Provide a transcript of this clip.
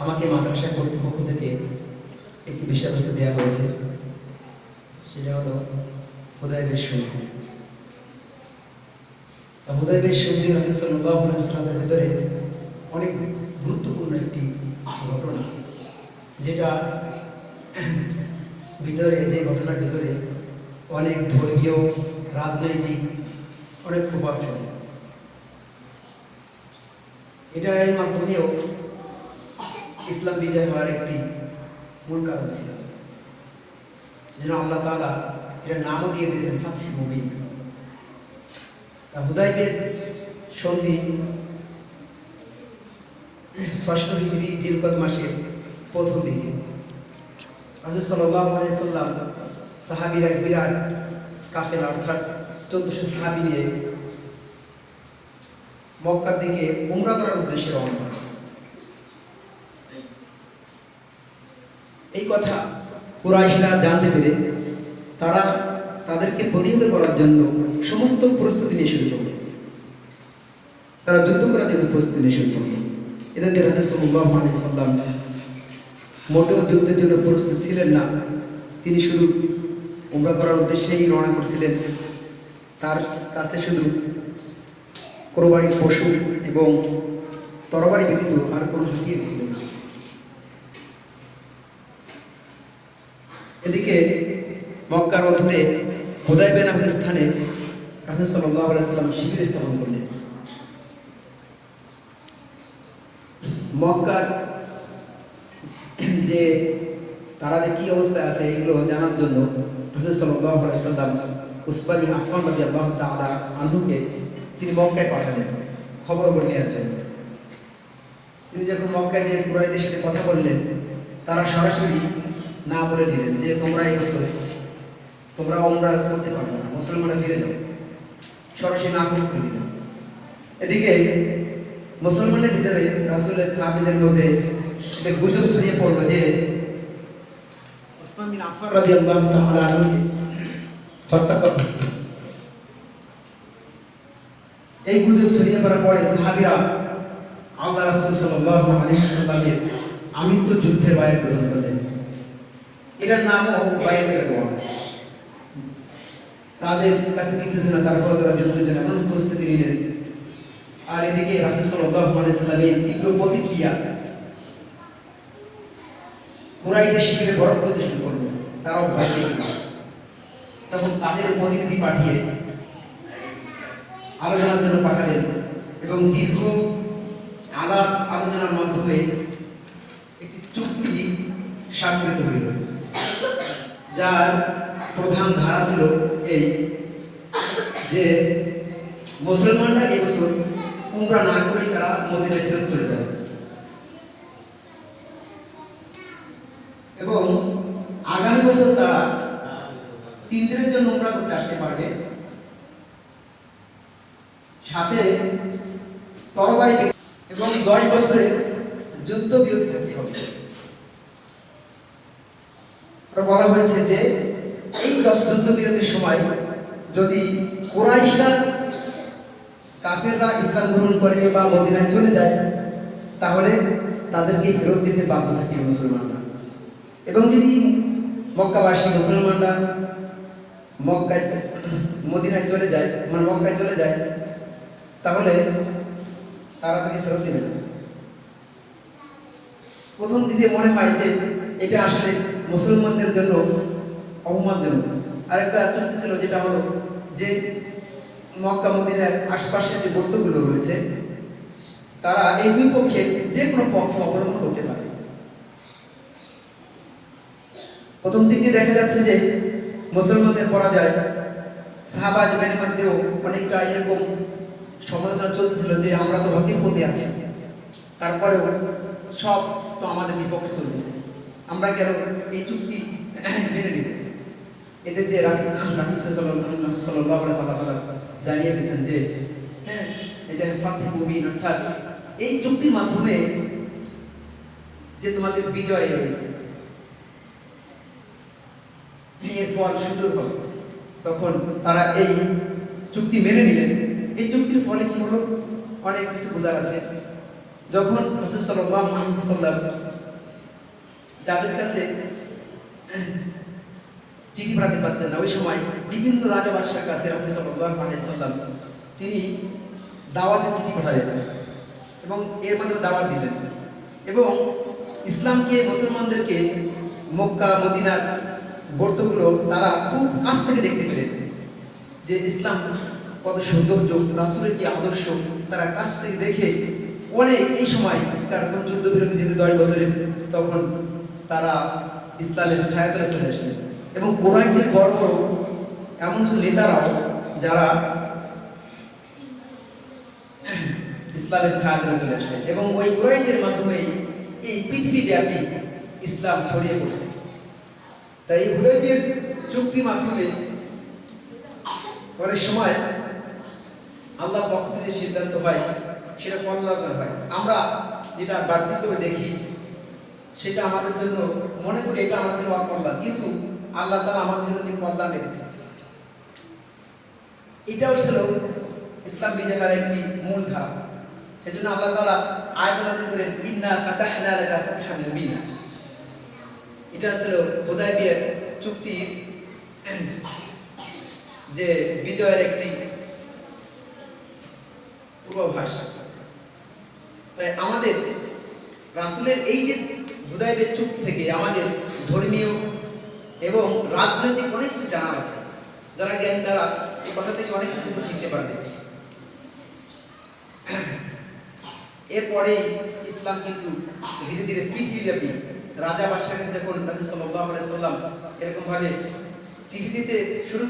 আমাকে মাদ্রাসা কর্তৃপক্ষ থেকে একটি বিষয়বস্তু দেওয়া হয়েছে। সেটা হলো হুদাইবের সন্ধি হুদাইবের সন্ধি রাজুসাল্লামের ভেতরে অনেক গুরুত্বপূর্ণ একটি ঘটনা, যেটা ভিতরে যে ঘটনার ভিতরে অনেক ধর্মীয়, রাজনৈতিক, অনেক প্রভাব ফেলে। এটা এর মাধ্যমেও ইসলাম বিজয় হওয়ার একটি মূল কারণ ছিল। সেজন্য আল্লাহ তাআলা এটা নামও দিয়ে দিয়েছেন, ফাতিহ মুবিন। হুদাইবের সন্ধি ষষ্ঠ হিজরি জিলকদ মাসের প্রথম দিকে। রাসূল সাল্লাল্লাহু আলাইহি সাল্লাম সাহাবীরা এক বিরাট কাফেলা, অর্থাৎ চোদ্দশো সাহাবী নিয়ে মক্কার দিকে উমরা করার উদ্দেশ্যে রওনা হয় এই কথা কুরাইশরা জানতে পেরে তারা তাদেরকে প্রতিহত করার জন্য সমস্ত প্রস্তুতি নিয়ে শুরু করল। তারা যুদ্ধ করার জন্য প্রস্তুতি নিয়ে শুরু করল। এদেরকে সাল্লাম মোটেও যুদ্ধের জন্য প্রস্তুত ছিলেন না। তিনি শুধু উমরা করার উদ্দেশ্যেই রওনা করছিলেন। তার কাছে শুধু কোরবানির পশু এবং তরবারি ব্যতীত আর কোনো হাতিয়ার ছিল না। এদিকে মক্কার অধরে হোদাইবে নামের স্থানে রাসূল সাল্লাম শিবির স্থাপন করলেন। মক্কার যে তারা যে কি অবস্থায় আছে এগুলো জানার জন্য রাসূল সাল্লাম উসমান বিন আফফান রাদিয়াল্লাহু তাআলা আনহুকে তিনি মক্কায় পাঠালেন, খবর বলে নেওয়ার জন্য। তিনি যখন মক্কায় গিয়ে কুরাইদের সাথে কথা বললেন, তারা সরাসরি না বলে দিলেন যে তোমরা এই বছরে তোমরা ওমরা করতে পারবে না, মুসলমানরা ফিরে যাও সরাসরি না করে দিলেন। এদিকে মুসলমানের ভিতরে রাসূলের সাহাবীদের মধ্যে গুজব ছড়িয়ে পড়ল যে এই গুজব ছড়িয়ে পড়ার পরে সাহাবীরা আল্লাহ রাসূল সাল্লাল্লাহু যুদ্ধের বাইরে গ্রহণ করলেন। এটার নামও বায়াতের দোয়া তাদের কাছে ছিল না তারপর তারা যুদ্ধের জন্য এমন প্রস্তুতি নিলেন। আর এদিকে রাসূল সাল্লাল্লাহু আলাইহি সাল্লামের তীব্র প্রতিক্রিয়া। কুরাইদের শিবিরে করতে শুরু করল, তারাও ভয় পেয়ে গেল। তখন তাদের প্রতিনিধি পাঠিয়ে আলোচনার জন্য পাঠালেন এবং দীর্ঘ আলাপ আলোচনার মাধ্যমে একটি চুক্তি স্বাক্ষরিত হইল। যার প্রধান ধারা ছিল এই যে মুসলমানরা এবছর উমরা না করেই তারা মদিনায় ফেরত চলে যাবে এবং আগামী বছর তারা তিন দিনের জন্য উমরা করতে আসতে পারবে। সাথে তরবারি এবং দশ বছরের যুদ্ধ বিরতি থাকতে হবে। বলা হয়েছে যে, এই দশ যুদ্ধ বিরতির সময় যদি কোরাইশরা কাফেররা ইসলাম গ্রহণ করে বা মদিনায় চলে যায়, তাহলে তাদেরকে ফেরত দিতে বাধ্য থাকে মুসলমানরা। এবং যদি মক্কাবাসী মুসলমানরা মক্কায় মদিনায় চলে যায় মানে মক্কায় চলে যায়, তাহলে তারা তাকে ফেরত দেবে না। প্রথম দিকে মনে হয় যে, এটা আসলে মুসলমানদের জন্য, অপমানজনক। আরেকটা চুক্তি ছিল যেটা হলো যে মক্কা মদিনার আশপাশের যে গোত্রগুলো রয়েছে, তারা এই দুই পক্ষের যে কোনো পক্ষ অবলম্বন করতে পারে। প্রথম দিকে দেখা যাচ্ছে যে মুসলমানদের পরাজয় সাহাবাজমের মধ্যেও অনেকটা এরকম সমালোচনা চলছিল যে আমরা তো হকের পথে আছি। তারপরেও সব তো আমাদের বিপক্ষে চলতেছে। আমরা কেন এই চুক্তি মেনে নিব? এতে যে জানিয়ে দিয়েছেন যে হ্যাঁ এটা অর্থাৎ এই চুক্তির মাধ্যমে যে তোমাদের বিজয় হয়েছে, এর ফল সুন্দর হবে। তখন তারা এই চুক্তি মেনে নিলেন। এই চুক্তির ফলে কি হলো? অনেক কিছু বোঝা আছে। যখন রসুল সাল্লাল্লাহু আলাইহি ওয়াসাল্লাম যাদের কাছে চিঠি পাঠাতে পারতেন না, ওই সময় বিভিন্ন রাজা কাছে ওয়াসাল্লাম তিনি দাওয়াতের চিঠি পাঠালেন এবং এর মাধ্যমে দাওয়াত দিলেন। এবং ইসলামকে, মুসলমানদেরকে মক্কা, মদিনার গর্তগুলো তারা খুব কাছ থেকে দেখতে পেলেন যে ইসলাম কত সৌন্দর্য, রাসুলের কি আদর্শ, তারা কাছ থেকে দেখে অনেক এই সময় কারণ যুদ্ধ বিরতি যেহেতু দশ বছরের, তখন তারা ইসলামের সহায়তা চলে আসলেন। এবং কোরআনদের গর্ব এমন কিছু নেতারাও যারা ইসলামের সহায়তা চলে আসলেন। এবং ওই কোরআনদের মাধ্যমে এই পৃথিবীব্যাপী ইসলাম ছড়িয়ে পড়ছে। তাই এই হুদাইবিয়ার চুক্তির মাধ্যমে পরের সময় আল্লাহ পক্ষ থেকে সিদ্ধান্ত হয়, সেটা কল্যাণকর হয়। আমরা যেটা বাহ্যিকভাবে দেখি সেটা আমাদের জন্য, মনে করি এটা আমাদের অকল্যাণ কিন্তু আল্লাহ তাআলা আমাদের জন্য যে কল্যাণ রেখেছে এটাও ছিল ইসলাম বিজয়ের একটি মূল ধারা। সেজন্য আল্লাহ তাআলা আয়াত নাযিল করেন ফাতহান মুবিনা। এটা ছিল হুদাইবিয়ার চুক্তির যে বিজয়ের একটি পূর্বাভাস। তাই আমাদের রাসূলের এই যে হুদাইবের চুক্তি থেকে আমাদের ধর্মীয় এবং রাজনৈতিক অনেক কিছু জানা আছে। যারা জ্ঞানী, তারা কথা থেকে অনেক কিছু শিখতে পারবে। এরপরে ইসলাম কিন্তু ধীরে ধীরে পৃথিবীব্যাপী। রাজা বাদশাহ যখন রাসূল সাল্লাল্লাহু সাল্লাম এরকম ভাবে চিঠি দিতে শুরু